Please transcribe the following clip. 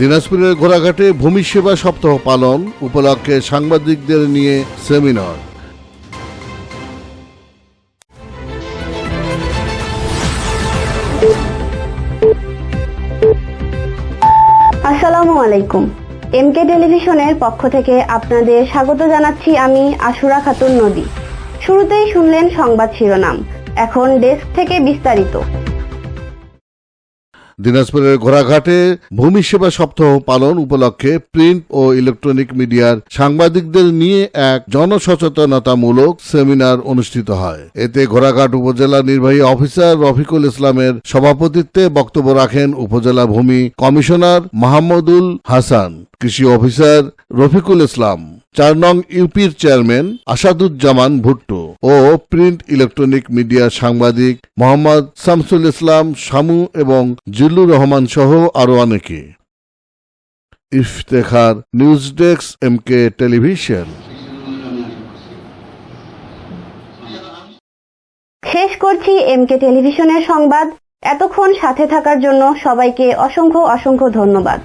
দিনাজপুরের ঘোড়াঘাটে ভূমি সেবা সপ্তাহ পালন উপলক্ষে সাংবাদিকদের নিয়ে সেমিনার। আসসালামু আলাইকুম। এমকে টেলিভিশনের পক্ষ থেকে আপনাদের স্বাগত জানাচ্ছি আমি আশুরা খাতুন নদী। শুরুতেই শুনলেন সংবাদ শিরোনাম। এখন ডেস্ক থেকে বিস্তারিত। দিনাজপুরের ঘোড়াঘাটে ভূমি সেবা সপ্তাহ পালন উপলক্ষে প্রিন্ট ও ইলেকট্রনিক মিডিয়ার সাংবাদিকদের নিয়ে এক জনসচেতনতামূলক সেমিনার অনুষ্ঠিত হয়। এতে ঘোড়াঘাট উপজেলা নির্বাহী অফিসার রফিকুল ইসলামের সভাপতিত্বে বক্তব্য রাখেন উপজেলা ভূমি কমিশনার মাহমুদুল হাসান, কৃষি অফিসার রফিকুল ইসলাম, চার নং ইউপির চেয়ারম্যান আসাদুজ্জামান ভুট্টো ও প্রিন্ট ইলেকট্রনিক মিডিয়ার সাংবাদিক মোহাম্মদ শামসুল ইসলাম, শামু এবং জিল্লুর রহমান সহ আরও অনেকে। Iftekhar news desk, M K television. শেষ করছি এম কে টেলিভিশনের সংবাদ। এতক্ষণ সাথে থাকার জন্য সবাইকে অসংখ্য অসংখ্য ধন্যবাদ।